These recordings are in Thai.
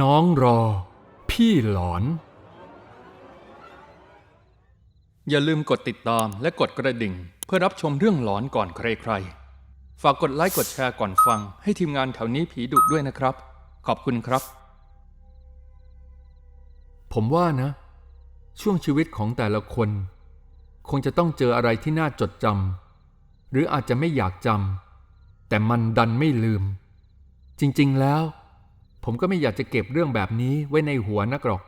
น้องรอ พี่หลอน อย่าลืมกดติดตามและกดกระดิ่ง เพื่อรับชมเรื่องหลอนก่อนใครๆ ฝากกดไลค์กดแชร์ก่อนฟัง ให้ทีมงานแถวนี้ผีดุด้วยนะครับ ขอบคุณครับ ผมว่านะ ช่วงชีวิตของแต่ละคน คงจะต้องเจออะไรที่น่าจดจำหรืออาจจะไม่อยากจำแต่มันดันไม่ลืม จริง ๆ แล้ว ผมก็ไม่อยากจะเก็บเรื่องแบบนี้ไว้ในหัวนักหรอก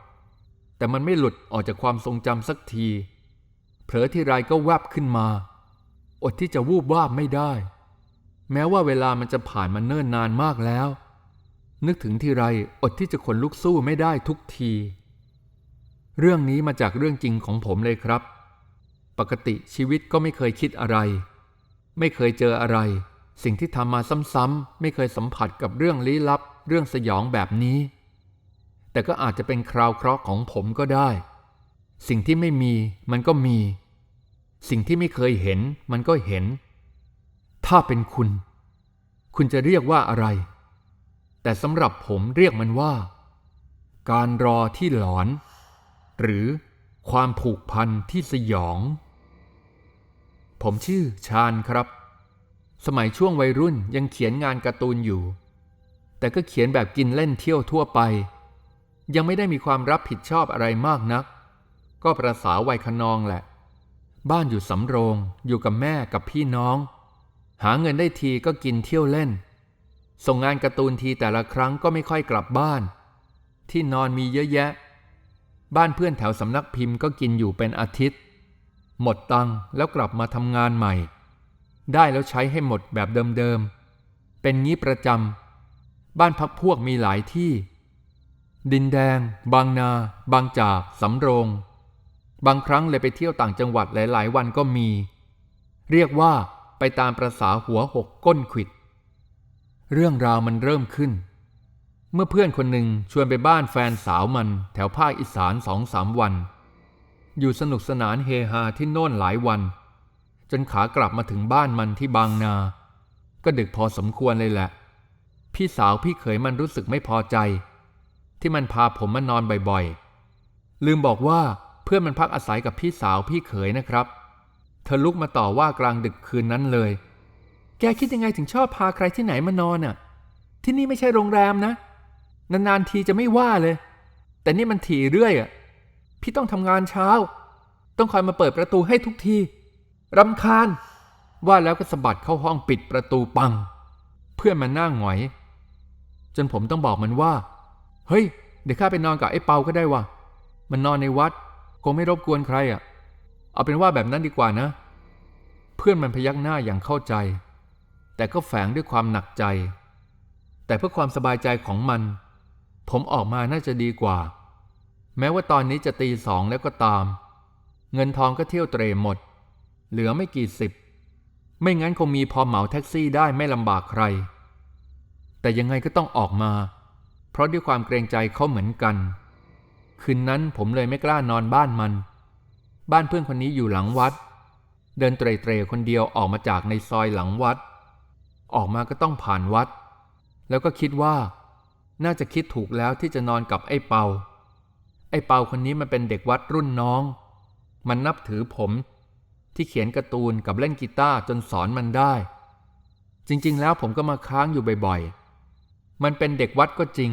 แต่มันไม่หลุดออกจากความทรงจำสักที เผลอที่ไรก็แวบขึ้นมา อดที่จะวูบวาบไม่ได้ แม้ว่าเวลามันจะผ่านมาเนิ่นนานมากแล้ว นึกถึงที่ไรอดที่จะขนลุกสู้ไม่ได้ทุกที เรื่องนี้มาจากเรื่องจริงของผมเลยครับ ปกติชีวิตก็ไม่เคยคิดอะไร ไม่เคยเจออะไร สิ่งที่ทำมาซ้ำๆไม่เคยสัมผัสกับเรื่องลี้ลับ เรื่องสยองแบบนี้ แต่ก็อาจจะเป็นคราวเคราะห์ของผมก็ได้ สิ่งที่ไม่มีมันก็มี สิ่งที่ไม่เคยเห็นมันก็เห็น ถ้าเป็นคุณ คุณจะเรียกว่าอะไร แต่สำหรับผมเรียกมันว่า การรอที่หลอน หรือความผูกพันที่สยอง ผมชื่อชาญครับ สมัยช่วงวัยรุ่นยังเขียนงานการ์ตูนอยู่ แต่ก็เขียนแบบกินเล่นเที่ยวทั่วไป ยังไม่ได้มีความรับผิดชอบอะไรมากนัก ก็ประสาวัยขนองแหละ บ้านอยู่สำโรง อยู่กับแม่กับพี่น้อง หาเงินได้ทีก็กินเที่ยวเล่น ส่งงานการ์ตูนทีแต่ละครั้งก็ไม่ค่อยกลับบ้าน ที่นอนมีเยอะแยะ บ้านเพื่อนแถวสำนักพิมพ์ก็กินอยู่เป็นอาทิตย์ หมดตังค์แล้วกลับมาทำงานใหม่ ได้แล้วใช้ให้หมดแบบเดิมๆเป็นงี้ประจำ บ้านพักพวกมีหลายที่ ดินแดง บางนา บางจากสำโรง บางครั้งเลยไปเที่ยวต่างจังหวัดหลาย ๆ วันก็มี เรียกว่าไปตามประษาหัวหกก้นขิด เรื่องราวมันเริ่มขึ้น เมื่อเพื่อนคนหนึ่งชวนไปบ้านแฟนสาวมันแถวภาคอีสานสองสามวัน อยู่สนุกสนานเฮฮาที่โน่นหลายวัน จนขากลับมาถึงบ้านมันที่บางนา ก็ดึกพอสมควรเลยแหละ พี่สาวพี่เขยมันรู้สึกไม่พอใจ ที่มันพาผมมานอนบ่อยๆ ลืมบอกว่าเพื่อนมันพักอาศัยกับพี่สาวพี่เขยนะครับ เธอลุกมาต่อว่ากลางดึกคืนนั้นเลย แกคิดยังไงถึงชอบพาใครที่ไหนมานอนอะ ที่นี่ไม่ใช่โรงแรมนะ นานๆทีจะไม่ว่าเลย แต่นี่มันถี่เรื่อยอะ พี่ต้องทำงานเช้า ต้องคอยมาเปิดประตูให้ทุกทีรำคาญ ว่าแล้วก็สะบัดเข้าห้องปิดประตูปัง เพื่อนมันหน้าหงอย จนผมต้องบอกมันว่า เฮ้ย เดี๋ยวข้าไปนอนกับไอ้เปาก็ได้วะมันนอนในวัด คงไม่รบกวนใครอะ เอาเป็นว่าแบบนั้นดีกว่านะ เพื่อนมันพยักหน้าอย่างเข้าใจ แต่ก็แฝงด้วยความหนักใจ แต่เพื่อความสบายใจของมัน ผมออกมาน่าจะดีกว่า แม้ว่าตอนนี้จะตีสองแล้วก็ตาม เงินทองก็เที่ยวเตรหมด เหลือไม่กี่สิบ ไม่งั้นคงมีพอเหมาแท็กซี่ได้ไม่ลำบากใคร แต่ยังไงก็ต้องออกมา เพราะด้วยความเกรงใจเขาเหมือนกัน คืนนั้นผมเลยไม่กล้านอนบ้านมัน บ้านเพื่อนคนนี้อยู่หลังวัด เดินเตร่ๆคนเดียวออกมาจากในซอยหลังวัด ออกมาก็ต้องผ่านวัด แล้วก็คิดว่า น่าจะคิดถูกแล้วที่จะนอนกับไอ้เปา ไอ้เปาคนนี้มันเป็นเด็กวัดรุ่นน้อง มันนับถือผมที่เขียนการ์ตูนกับเล่นกีตาร์จนสอนมันได้ จริง ๆ แล้วผมก็มาค้างอยู่บ่อยๆ มันเป็นเด็กวัดก็จริง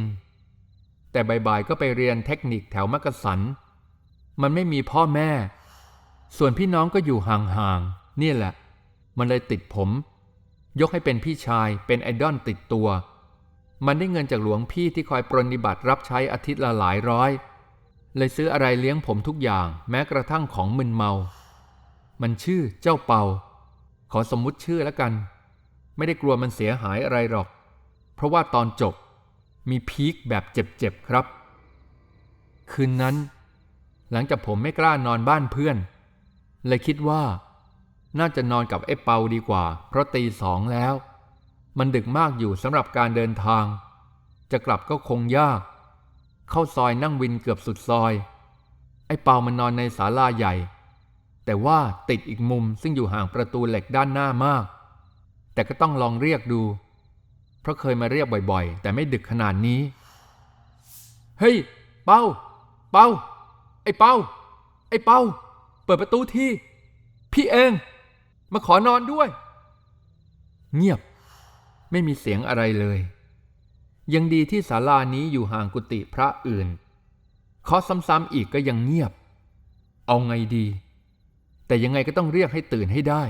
แต่บ่ายๆก็ไปเรียนเทคนิคแถวมักกะสัน มันไม่มีพ่อแม่ ส่วนพี่น้องก็อยู่ห่างๆนี่แหละ มันเลยติดผม ยกให้เป็นพี่ชายเป็นไอดอลติดตัว มันได้เงินจากหลวงพี่ที่คอยปรนนิบัติรับใช้อาทิตย์ละหลายร้อย เลยซื้ออะไรเลี้ยงผมทุกอย่าง แม้กระทั่งของมึนเมา มันชื่อเจ้าเปาขอสมมุติชื่อแล้วกัน ไม่ได้กลัวมันเสียหายอะไรหรอก เพราะว่าตอนจบมีพีคแบบเจ็บๆครับ คืนนั้น หลังจากผมไม่กล้านอนบ้านเพื่อน เลยคิดว่า น่าจะนอนกับไอ้เปาดีกว่า เพราะตีสองแล้ว มันดึกมากอยู่สำหรับการเดินทาง จะกลับก็คงยาก เข้าซอยนั่งวินเกือบสุดซอย ไอ้เปามันนอนในศาลาใหญ่ แต่ว่าติดอีกมุมซึ่งอยู่ห่างประตูเหล็กด้านหน้ามาก แต่ก็ต้องลองเรียกดู เพราะเคยมาเรียกบ่อยๆ แต่ไม่ดึกขนาดนี้ เฮ้ย เป้า เป้า ไอ้เป้า ไอ้เป้า เปิดประตูทีพี่เอง มาขอนอนด้วย เงียบ ไม่มีเสียงอะไรเลย ยังดีที่ศาลานี้อยู่ห่างกุฏิพระอื่นเคาะซ้ำๆอีกก็ยังเงียบ เอาไงดี แต่ยังไงก็ต้องเรียกให้ตื่นให้ได้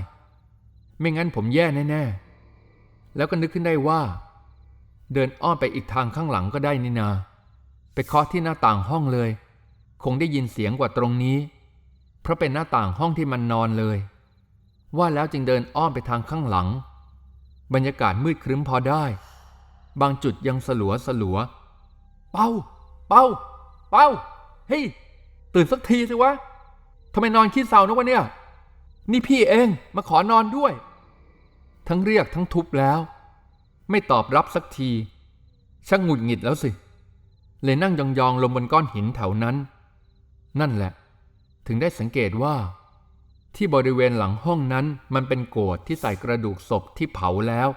ไม่งั้นผมแย่แน่ ๆ แล้วก็นึกขึ้นได้ว่า เดินอ้อมไปอีกทางข้างหลังก็ได้นี่นา ไปเคาะที่หน้าต่างห้องเลย คงได้ยินเสียงกว่าตรงนี้ เพราะเป็นหน้าต่างห้องที่มันนอนเลย ว่าแล้วจึงเดินอ้อมไปทางข้างหลัง บรรยากาศมืดครึ้มพอได้ บางจุดยังสลัวสลัว เป้า เป้า เป้า เฮ้ย ตื่นสักทีสิวะทำไมนอนขี้เศร้านะวะเนี่ย นี่พี่เองมาขอนอนด้วย ทั้งเรียกทั้งทุบแล้ว ไม่ตอบรับสักทีช่างหงุดหงิดแล้วสิ เลยนั่งยองๆลงบนก้อนหินแถวนั้น นั่นแหละ ถึงได้สังเกตว่า ที่บริเวณหลังห้องนั้นมันเป็นโกดที่ใส่กระดูกศพที่เผาแล้ว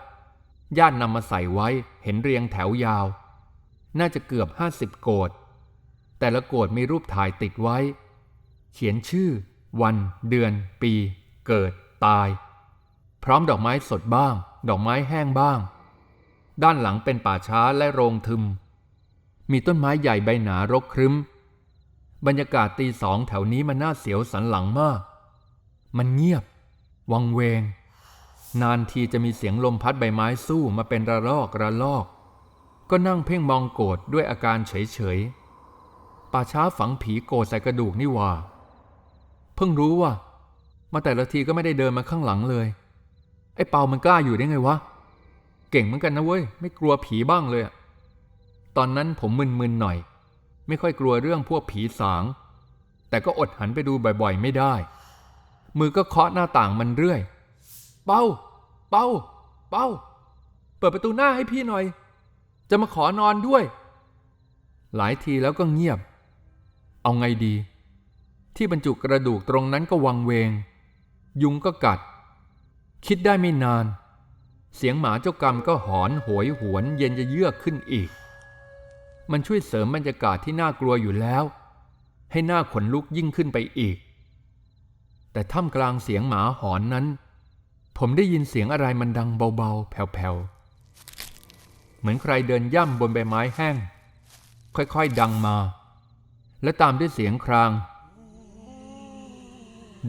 ญาตินำมาใส่ไว้เห็นเรียงแถวยาว น่าจะเกือบห้าสิบโกดแต่ละโกดมีรูปถ่ายติดไว้ เขียนชื่อ วัน เดือน ปี เกิดตาย พร้อมดอกไม้สดบ้าง ดอกไม้แห้งบ้าง ด้านหลังเป็นป่าช้าและโรงทึม มีต้นไม้ใหญ่ใบหนารกครึ้ม บรรยากาศตีสองแถวนี้มันน่าเสียวสันหลังมาก มันเงียบ วังเวง นานทีจะมีเสียงลมพัดใบไม้สู้มาเป็นระลอกระลอก ก็นั่งเพ่งมองโกรธด้วยอาการเฉยๆป่าช้าฝังผีโกรธใส่กระดูกนี่ว่า เพิ่งรู้ว่า มาแต่ละทีก็ไม่ได้เดินมาข้างหลังเลย ไอ้เปามันกล้าอยู่ได้ไงวะ เก่งเหมือนกันนะเว้ย ไม่กลัวผีบ้างเลยอะตอนนั้นผมมึนๆหน่อย ไม่ค่อยกลัวเรื่องพวกผีสาง แต่ก็อดหันไปดูบ่อยๆ ไม่ได้ มือก็เคาะหน้าต่างมันเรื่อย เป้าเป้าเป้าเปิดประตูหน้าให้พี่หน่อย จะมาขอนอนด้วย หลายทีแล้วก็เงียบ เอาไงดี ที่บรรจุกระดูกตรงนั้นก็วังเวง ยุงก็กัด คิดได้ไม่นาน เสียงหมาเจ้ากรรมก็หอนโหยหวนเย็นจะเยือกขึ้นอีก มันช่วยเสริมบรรยากาศที่น่ากลัวอยู่แล้ว ให้หน้าขนลุกยิ่งขึ้นไปอีก แต่ท่ามกลางเสียงหมาหอนนั้น ผมได้ยินเสียงอะไรมันดังเบาๆ แผ่วๆ เหมือนใครเดินย่ำบนใบไม้แห้ง ค่อยๆ ดังมา และตามด้วยเสียงคราง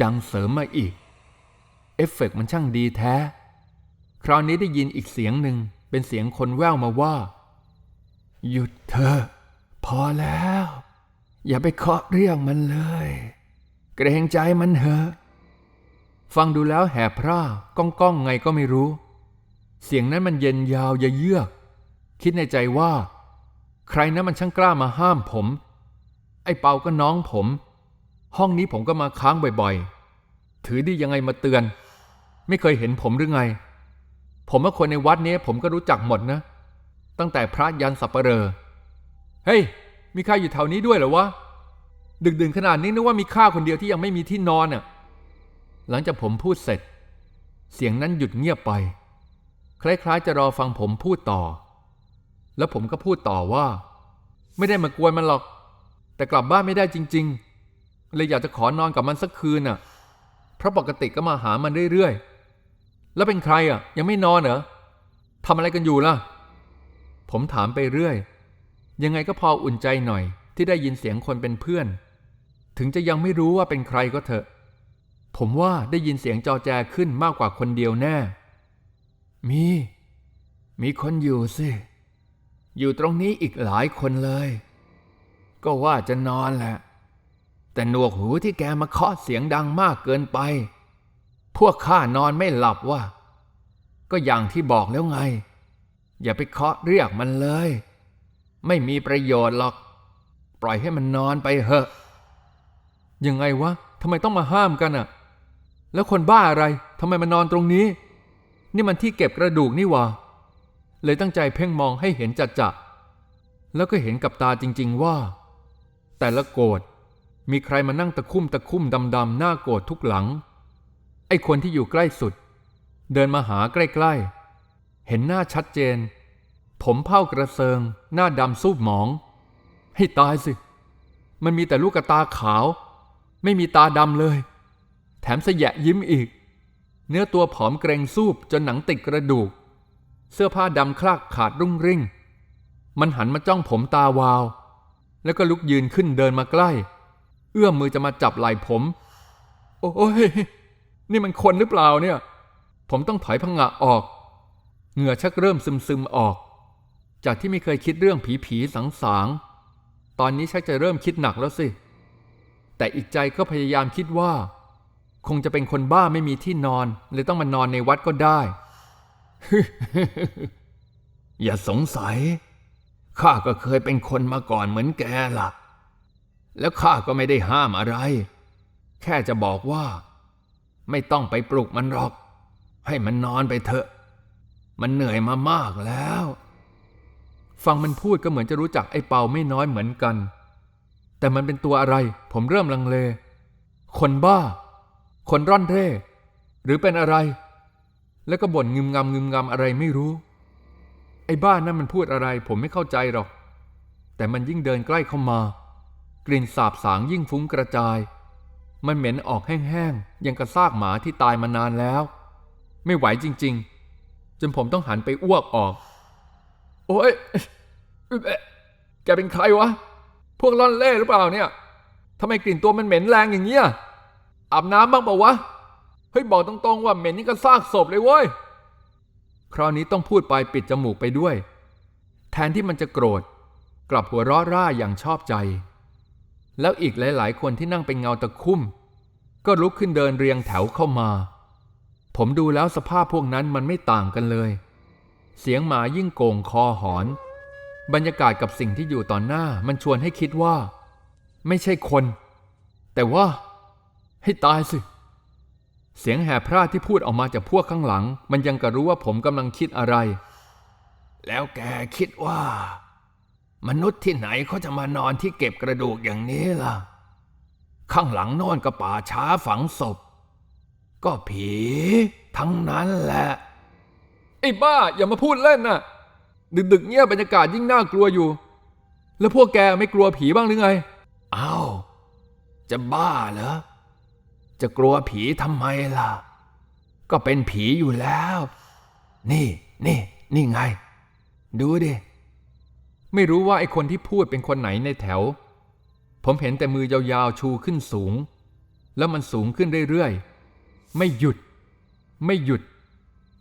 ดังเสริมมาอีก เอฟเฟกต์มันช่างดีแท้ คราวนี้ได้ยินอีกเสียงหนึ่งเป็นเสียงคนแว่วมาว่า หยุดเถอะพอแล้ว อย่าไปเคาะเรียกมันเลย เกรงใจมันเถอะ ฟังดูแล้วแหบพร่าก้องก้องไงก็ไม่รู้ เสียงนั้นมันเย็นยาวเยือก คิดในใจว่า ใครนั้นมันช่างกล้ามาห้ามผม ไอ้เปาก็น้องผม ห้องนี้ผมก็มาค้างบ่อยๆ ถือดียังไงมาเตือน ไม่เคยเห็นผมหรือไง ผมว่าคนในวัดนี้ผมก็รู้จักหมดนะ ตั้งแต่พระยันสับเปลอเฮ้ย มีใครอยู่แถวนี้ด้วยเหรอวะ ดึกดื่นขนาดนี้นึกว่ามีข้าคนเดียวที่ยังไม่มีที่นอนอะ หลังจากผมพูดเสร็จ เสียงนั้นหยุดเงียบไป คล้ายๆ จะรอฟังผมพูดต่อ แล้วผมก็พูดต่อว่า ไม่ได้มากวนมันหรอก แต่กลับบ้านไม่ได้จริง ๆ เลยอยากจะขอนอนกับมันสักคืนน่ะ เพราะปกติก็มาหามันเรื่อยๆ แล้วเป็นใครอะ ยังไม่นอนเหรอทำอะไรกันอยู่ล่ะ ผมถามไปเรื่อย ยังไงก็พออุ่นใจหน่อย ที่ได้ยินเสียงคนเป็นเพื่อน ถึงจะยังไม่รู้ว่าเป็นใครก็เถอะ ผมว่าได้ยินเสียงจอแจขึ้นมากกว่าคนเดียวแน่ มี มีคนอยู่สิ อยู่ตรงนี้อีกหลายคนเลย ก็ว่าจะนอนแหละ แต่หนวกหูที่แกมาเคาะเสียงดังมากเกินไป พวกข้านอนไม่หลับว่า ก็อย่างที่บอกแล้วไง อย่าไปเคาะเรียกมันเลย ไม่มีประโยชน์หรอก ปล่อยให้มันนอนไปเถอะ ยังไงวะทำไมต้องมาห้ามกันอะแล้วคนบ้าอะไรทำไมมานอนตรงนี้ นี่มันที่เก็บกระดูกนี่ว่าเลยตั้งใจเพ่งมองให้เห็นจัดจะแล้วก็เห็นกับตาจริง ๆว่า แต่ละโกดมีใครมานั่งตะคุ่มตะคุ่มดำๆหน้าโกดทุกหลัง ไอ้คนที่อยู่ใกล้สุด เดินมาหาใกล้ๆ เห็นหน้าชัดเจน ผมเผ้ากระเซิง หน้าดำซูบหมอง ให้ตายสิ มันมีแต่ลูกตาขาว ไม่มีตาดำเลย แถมสยะยิ้มอีก เนื้อตัวผอมเกรงซูบจนหนังติดกระดูก เสื้อผ้าดำคลากขาดรุ่งริ่ง มันหันมาจ้องผมตาวาว แล้วก็ลุกยืนขึ้นเดินมาใกล้ เอื้อมมือจะมาจับไหล่ผม โอ้ย นี่มันคนหรือเปล่าเนี่ย ผมต้องถอยพงะออก เหงื่อชักเริ่มซึมซึมออก จากที่ไม่เคยคิดเรื่องผีผีสังสางตอนนี้ชักจะเริ่มคิดหนักแล้วสิ แต่อีกใจก็พยายามคิดว่า คงจะเป็นคนบ้าไม่มีที่นอน เลยต้องมานอนในวัดก็ได้ อย่าสงสัย ข้าก็เคยเป็นคนมาก่อนเหมือนแกล่ะ แล้วข้าก็ไม่ได้ห้ามอะไร แค่จะบอกว่า ไม่ต้องไปปลุกมันหรอก ให้มันนอนไปเถอะ มันเหนื่อยมามากแล้ว ฟังมันพูดก็เหมือนจะรู้จักไอ้เปาไม่น้อยเหมือนกัน แต่มันเป็นตัวอะไร ผมเริ่มลังเล คนบ้า คนร่อนเร่ หรือเป็นอะไร แล้วก็บ่นงึมงำงึมงำอะไรไม่รู้ ไอ้บ้านนั่นมันพูดอะไร ผมไม่เข้าใจหรอก แต่มันยิ่งเดินใกล้เข้ามากลิ่นสาบสางยิ่งฟุ้งกระจาย มันเหม็นออกแห้งๆยังกระซากหมาที่ตายมานานแล้ว ไม่ไหวจริง ๆ จนผมต้องหันไปอ้วกออก โอ้ยแกเป็นใครวะ พวกล่อนเล่หรือเปล่าเนี่ยทำไมกลิ่นตัวมันเหม็นแรงอย่างเงี้ยอาบน้ำบ้างเปล่าวะเฮ้ยบอกตรงๆว่าเหม็นนี่ก็ซากศพเลยเว้ยคราวนี้ต้องพูดไปปิดจมูกไปด้วย แทนที่มันจะโกรธ กลับหัวเราะร่าอย่างชอบใจ แล้วอีกหลาย ๆ คนที่นั่งเป็นเงาตะคุ่ม ก็ลุกขึ้นเดินเรียงแถวเข้ามา ผมดูแล้วสภาพพวกนั้นมันไม่ต่างกันเลย เสียงหมายิ่งโก่งคอหอน บรรยากาศกับสิ่งที่อยู่ต่อหน้ามันชวนให้คิดว่า ไม่ใช่คน แต่ว่า ให้ตายสิ เสียงแห่พร่าที่พูดออกมาจากพวกข้างหลัง มันยังกะรู้ว่าผมกำลังคิดอะไร แล้วแกคิดว่า มนุษย์ที่ไหนเขาจะมานอนที่เก็บกระดูกอย่างนี้ล่ะ ข้างหลังโน่นก็ป่าช้าฝังศพ ก็ผีทั้งนั้นแหละ ไอ้บ้าอย่ามาพูดเล่นน่ะดึกๆเงี้ยบรรยากาศยิ่งน่ากลัวอยู่ แล้วพวกแกไม่กลัวผีบ้างหรือไงอ้าวจะบ้าเหรอ จะกลัวผีทำไมล่ะ ก็เป็นผีอยู่แล้ว นี่นี่นี่ไง ดูดิ ไม่รู้ว่าไอ้คนที่พูดเป็นคนไหนในแถว ผมเห็นแต่มือยาวๆชูขึ้นสูง แล้วมันสูงขึ้นเรื่อยๆ ไม่หยุด ไม่หยุด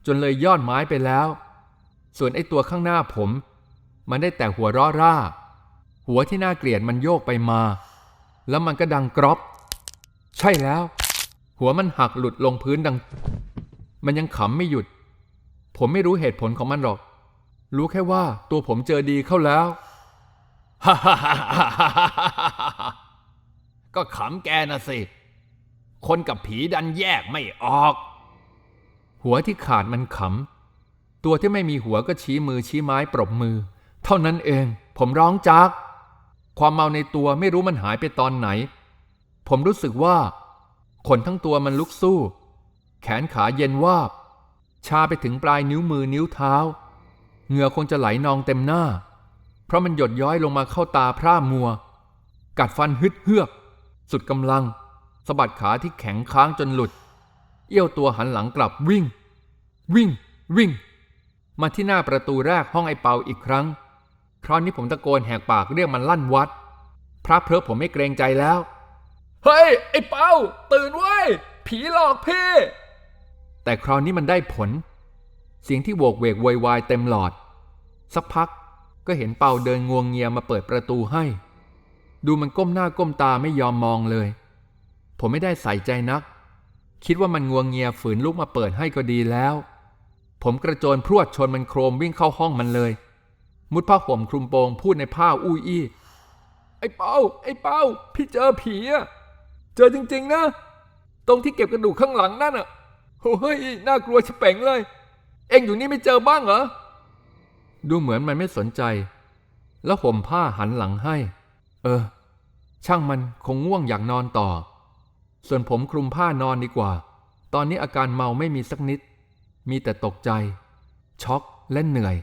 จนเลยยอดไม้ไปแล้ว ส่วนไอ้ตัวข้างหน้าผม มันได้แต่หัวราะร่า หัวที่น่าเกลียดมันโยกไปมา แล้วมันก็ดังกรอบ ใช่แล้ว หัวมันหักหลุดลงพื้นดัง มันยังขำไม่หยุด ผมไม่รู้เหตุผลของมันหรอก รู้แค่ว่าตัวผมเจอดีเข้าแล้ว ก็ขำแกนะสิ คนกับผีดันแยกไม่ออก หัวที่ขาดมันขำ ตัวที่ไม่มีหัวก็ชี้มือชี้ไม้ปรบมือ เท่านั้นเอง ผมร้องจาก ความเมาในตัวไม่รู้มันหายไปตอนไหน ผมรู้สึกว่า ขนทั้งตัวมันลุกสู้ แขนขาเย็นวาบ ชาไปถึงปลายนิ้วมือนิ้วเท้า เหงื่อคงจะไหลนองเต็มหน้า เพราะมันหยดย้อยลงมาเข้าตาพร่ามัว กัดฟันฮึดเฮือก สุดกำลังสะบัดขาที่แข็งค้างจนหลุด เอี้ยวตัวหันหลังกลับวิ่ง วิ่ง วิ่ง มาที่หน้าประตูแรกห้องไอเปาอีกครั้ง คราวนี้ผมตะโกนแหกปากเรียกมันลั่นวัด พระเพลอผมไม่เกรงใจแล้ว เฮ้ย ไอเปาตื่นไว้ย ผีหลอกพี่ แต่คราวนี้มันได้ผล เสียงที่โวกเวกโวยวายเต็มหลอด สักพักก็เห็นเปาเดินงวงเงียมาเปิดประตูให้ ดูมันก้มหน้าก้มตาไม่ยอมมองเลย ผมไม่ได้ใส่ใจนัก คิดว่ามันงวงเงียฝืนลุกมาเปิดให้ก็ดีแล้ว ผมกระโจนพรวดชนมันโครมวิ่งเข้าห้องมันเลย มุดผ้าห่มคลุมโปงพูดในผ้าอุ้ยอี้ไอ้เปาไอ้เปาพี่เจอผีอะเจอจริง ๆ นะ ตรงที่เก็บกระดูกข้างหลังนั่นอะโอ้ยน่ากลัวชะเป่งเลย เอ็งอยู่นี่ไม่เจอบ้างเหรอ ดูเหมือนมันไม่สนใจ แล้วห่มผ้าหันหลังให้ เออ ช่างมันคงง่วงอยากนอนต่อ ส่วนผมคลุมผ้านอนดีกว่า ตอนนี้อาการเมาไม่มีสักนิด มีแต่ตกใจ ช็อกและเหนื่อย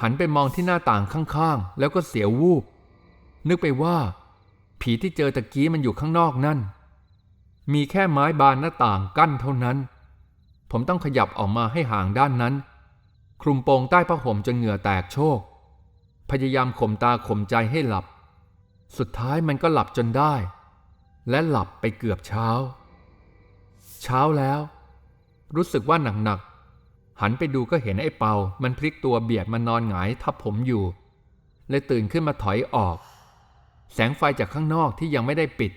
หันไปมองที่หน้าต่างข้างๆ แล้วก็เสียววูบ นึกไปว่า ผีที่เจอตะกี้มันอยู่ข้างนอกนั่น มีแค่ไม้บานหน้าต่างกั้นเท่านั้น ผมต้องขยับออกมาให้ห่างด้านนั้น คลุมโปงใต้ผ้าห่มจนเหงื่อแตกโชก พยายามข่มตาข่มใจให้หลับ สุดท้ายมันก็หลับจนได้ และหลับไปเกือบเช้า เช้าแล้ว รู้สึกว่าหนักๆ หันไปดูก็เห็นไอ้เปา มันพลิกตัวเบียดมานอนหงายทับผมอยู่ เลยตื่นขึ้นมาถอยออก แสงไฟจากข้างนอกที่ยังไม่ได้ปิด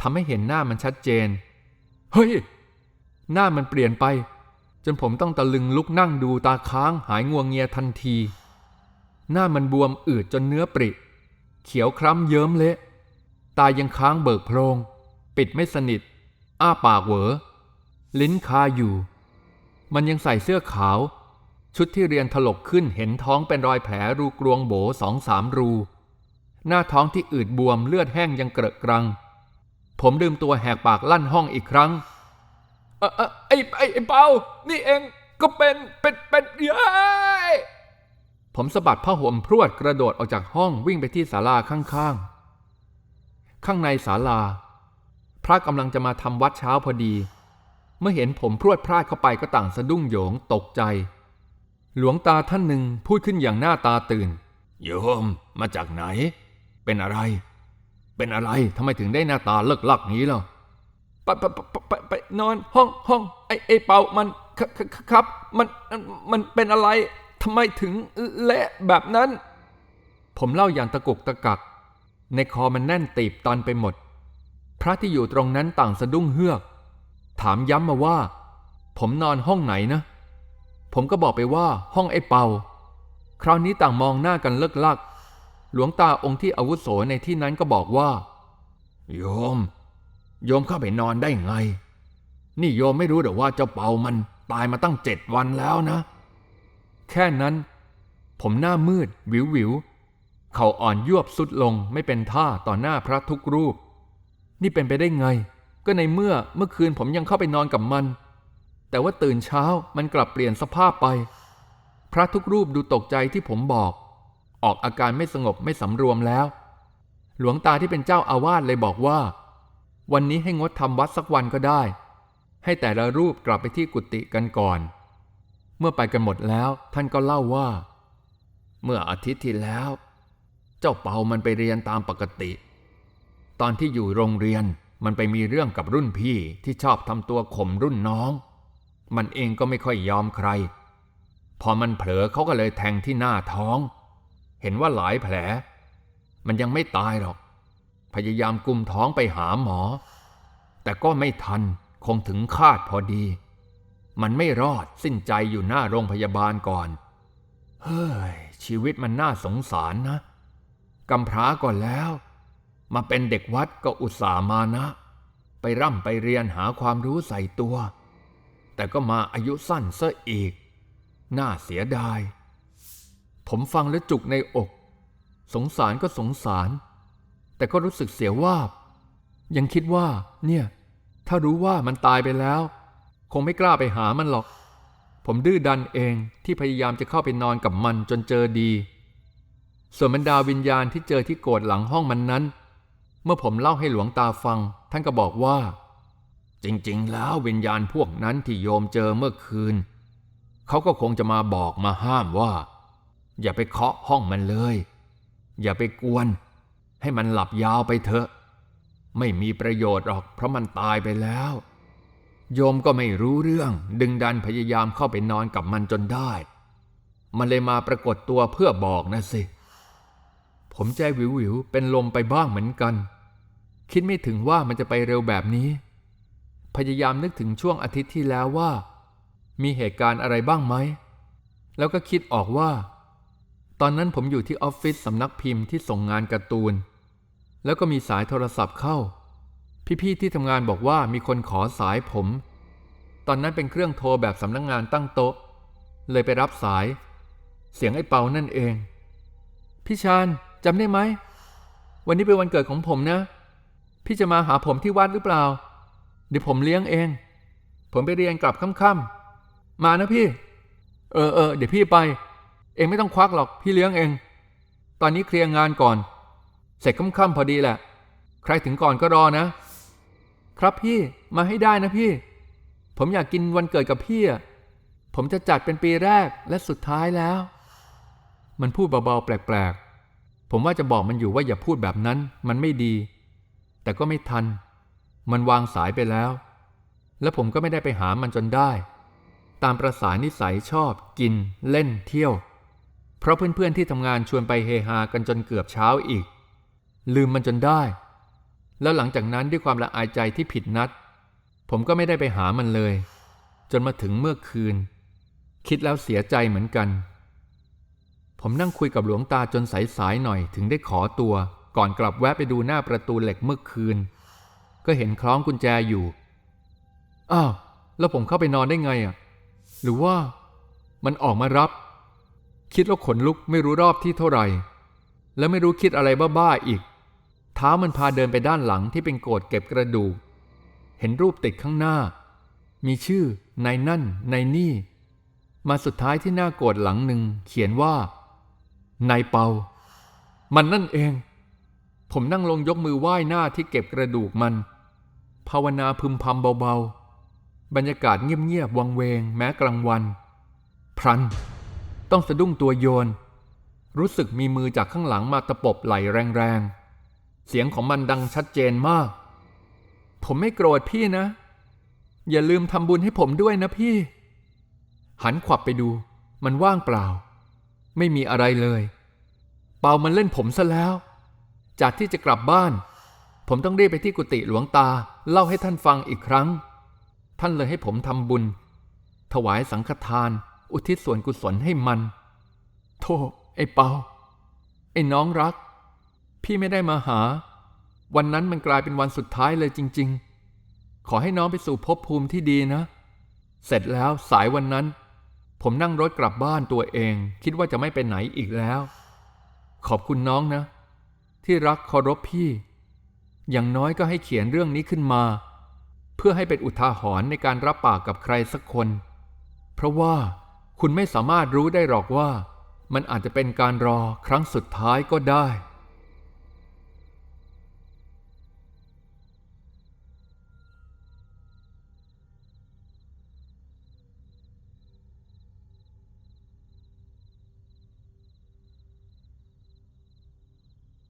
ทำให้เห็นหน้ามันชัดเจน เฮ้ย หน้ามันเปลี่ยนไป จนผมต้องตะลึงลุกนั่งดูตาค้างหายงวงเงียทันที หน้ามันบวมอืดจนเนื้อปริ เขียวคล้ำเยิ้มเละ ตายังค้างเบิกโพรง ปิดไม่สนิท อ้าปากเหวอ ลิ้นคาอยู่ มันยังใส่เสื้อขาว ชุดที่เรียนถลกขึ้นเห็นท้องเป็นรอยแผลรูกรวงโบสองสามรู หน้าท้องที่อืดบวมเลือดแห้งยังเกระกรัง ผมดื่มตัวแหกปากลั่นห้องอีกครั้ง ไอ้ไอ้ไอ้เปานี่เองก็เป็นเป็นเป็นเย้ยผมสะบัดผ้าห่มพรวดกระโดดออกจากห้องวิ่งไปที่ศาลาข้างๆ ข้างในศาลา พระกำลังจะมาทำวัดเช้าพอดี เมื่อเห็นผมพรวดพลาดเข้าไปก็ต่างสะดุ้งโหยงตกใจ หลวงตาท่านหนึ่งพูดขึ้นอย่างหน้าตาตื่น โยมมาจากไหน เป็นอะไร เป็นอะไรทำไมถึงได้หน้าตาเลิกลักนี้ล่ะ ไปไปไปไปไปนอนห้องห้องไอไอเป่ามันครับ มันมันเป็นอะไรทำไมถึงเละแบบนั้น ผมเล่าอย่างตะกุกตะกัก ในคอมันแน่นตีบตันไปหมด พระที่อยู่ตรงนั้นต่างสะดุ้งเฮือก ถามย้ำมาว่า ผมนอนห้องไหนนะ ผมก็บอกไปว่าห้องไอ้เปาคราวนี้ต่างมองหน้ากันเลิกลัก หลวงตาองค์ที่อาวุโสในที่นั้นก็บอกว่า โยม โยมเข้าไปนอนได้ไง นี่โยมไม่รู้หรือว่าเจ้าเปามันตายมาตั้งเจ็ดวันแล้วนะ แค่นั้น ผมหน้ามืด วิววิวเข่าอ่อนยวบสุดลงไม่เป็นท่าต่อหน้าพระทุกรูป นี่เป็นไปได้ไง ก็ในเมื่อเมื่อคืนผมยังเข้าไปนอนกับมัน แต่ว่าตื่นเช้ามันกลับเปลี่ยนสภาพไป พระทุกรูปดูตกใจที่ผมบอก ออกอาการไม่สงบไม่สำรวมแล้ว หลวงตาที่เป็นเจ้าอาวาสเลยบอกว่า วันนี้ให้งดทำวัดสักวันก็ได้ ให้แต่ละรูปกลับไปที่กุฏิกันก่อน เมื่อไปกันหมดแล้วท่านก็เล่าว่า เมื่ออาทิตย์ที่แล้ว เจ้าเปามันไปเรียนตามปกติ ตอนที่อยู่โรงเรียนมันไปมีเรื่องกับรุ่นพี่ที่ชอบทำตัวข่มรุ่นน้อง มันเองก็ไม่ค่อยยอมใคร พอมันเผลอเขาก็เลยแทงที่หน้าท้อง เห็นว่าหลายแผล มันยังไม่ตายหรอก พยายามกุมท้องไปหาหมอ แต่ก็ไม่ทันคงถึงคาดพอดี มันไม่รอดสิ้นใจอยู่หน้าโรงพยาบาลก่อน เฮ้ย ชีวิตมันน่าสงสารนะกำพร้าก่อนแล้ว มาเป็นเด็กวัดก็อุตส่ามานะ ไปร่ำไปเรียนหาความรู้ใส่ตัว แต่ก็มาอายุสั้นซะอีก น่าเสียดาย ผมฟังแล้วจุกในอก สงสารก็สงสาร แต่ก็รู้สึกเสียว่าบยังคิดว่า เนี่ย ถ้ารู้ว่ามันตายไปแล้ว คงไม่กล้าไปหามันหรอก ผมดื้อดันเองที่พยายามจะเข้าไปนอนกับมันจนเจอดี ส่วนบรรดาวิญญาณที่เจอที่โกดหลังห้องมันนั้น เมื่อผมเล่าให้หลวงตาฟัง ท่านก็บอกว่า จริง ๆ แล้ววิญญาณพวกนั้นที่โยมเจอเมื่อคืน เขาก็คงจะมาบอกมาห้ามว่า อย่าไปเคาะห้องมันเลย อย่าไปกวน ให้มันหลับยาวไปเถอะ ไม่มีประโยชน์หรอก เพราะมันตายไปแล้ว โยมก็ไม่รู้เรื่อง ดึงดันพยายามเข้าไปนอนกับมันจนได้ มันเลยมาปรากฏตัวเพื่อบอกนะสิ ผมใจวิววิวๆเป็นลมไปบ้างเหมือนกัน คิดไม่ถึงว่ามันจะไปเร็วแบบนี้ พยายามนึกถึงช่วงอาทิตย์ที่แล้วว่า มีเหตุการณ์อะไรบ้างไหม แล้วก็คิดออกว่า ตอนนั้นผมอยู่ที่ออฟฟิศสำนักพิมพ์ที่ส่งงานการ์ตูน แล้วก็มีสายโทรศัพท์เข้า พี่ๆที่ทำงานบอกว่ามีคนขอสายผม ตอนนั้นเป็นเครื่องโทรแบบสำนักงานตั้งโต๊ะ เลยไปรับสาย เสียงไอ้เปานั่นเอง พี่ชาญจำได้ไหม วันนี้เป็นวันเกิดของผมนะ พี่จะมาหาผมที่วัดหรือเปล่า เดี๋ยวผมเลี้ยงเอง ผมไปเรียนกลับค่ำๆมานะพี่ เออเออเดี๋ยวพี่ไป เองไม่ต้องควักหรอกพี่เลี้ยงเอง ตอนนี้เคลียร์งานก่อน เสร็จค่ำๆพอดีแหละ ใครถึงก่อนก็รอนะ ครับพี่มาให้ได้นะพี่ ผมอยากกินวันเกิดกับพี่อะผมจะจัดเป็นปีแรกและสุดท้ายแล้ว มันพูดเบาๆแปลกๆ ผมว่าจะบอกมันอยู่ว่าอย่าพูดแบบนั้นมันไม่ดี แต่ก็ไม่ทัน มันวางสายไปแล้ว และผมก็ไม่ได้ไปหามันจนได้ ตามประสานิสัยชอบกินเล่นเที่ยว เพราะเพื่อนๆที่ทำงานชวนไปเฮฮากันจนเกือบเช้าอีก ลืมมันจนได้ แล้วหลังจากนั้นด้วยความละอายใจที่ผิดนัด ผมก็ไม่ได้ไปหามันเลย จนมาถึงเมื่อคืน คิดแล้วเสียใจเหมือนกัน ผมนั่งคุยกับหลวงตาจนสายๆหน่อยถึงได้ขอตัว ก่อนกลับแวะไปดูหน้าประตูเหล็กเมื่อคืน ก็เห็นคล้องกุญแจอยู่อ้าวแล้วผมเข้าไปนอนได้ไงอะ หรือว่ามันออกมารับ คิดแล้วขนลุกไม่รู้รอบที่เท่าไหร่ และไม่รู้คิดอะไรบ้าๆอีก เท้ามันพาเดินไปด้านหลังที่เป็นโกดเก็บกระดูก เห็นรูปติดข้างหน้า มีชื่อนายนั่นนายนี่ มาสุดท้ายที่หน้าโกดหลังหนึ่งเขียนว่านายเปา มันนั่นเอง ผมนั่งลงยกมือไหว้หน้าที่เก็บกระดูกมัน ภาวนาพึมพำเบาๆ บรรยากาศเงียบๆวังเวงแม้กลางวัน พรัน ต้องสะดุ้งตัวโยน รู้สึกมีมือจากข้างหลังมาตะปบไหลแรงๆ เสียงของมันดังชัดเจนมาก ผมไม่โกรธพี่นะ อย่าลืมทำบุญให้ผมด้วยนะพี่ หันขวับไปดู มันว่างเปล่า ไม่มีอะไรเลย เปามันเล่นผมซะแล้ว จากที่จะกลับบ้าน ผมต้องรีบไปที่กุฏิหลวงตาเล่าให้ท่านฟังอีกครั้ง ท่านเลยให้ผมทำบุญ ถวายสังฆทาน อุทิศส่วนกุศลให้มันโธ่ไอ้เปา ไอ้น้องรัก พี่ไม่ได้มาหา วันนั้นมันกลายเป็นวันสุดท้ายเลยจริง ๆ ขอให้น้องไปสู่ภพภูมิที่ดีนะ เสร็จแล้วสายวันนั้น ผมนั่งรถกลับบ้านตัวเอง คิดว่าจะไม่ไปไหนอีกแล้ว ขอบคุณน้องนะ ที่รักเคารพพี่ อย่างน้อยก็ให้เขียนเรื่องนี้ขึ้นมาเพื่อให้เป็นอุทาหรณ์ในการรับปากกับใครสักคน เพราะว่า คุณไม่สามารถรู้ได้หรอกว่า มันอาจจะเป็นการรอครั้งสุดท้ายก็ได้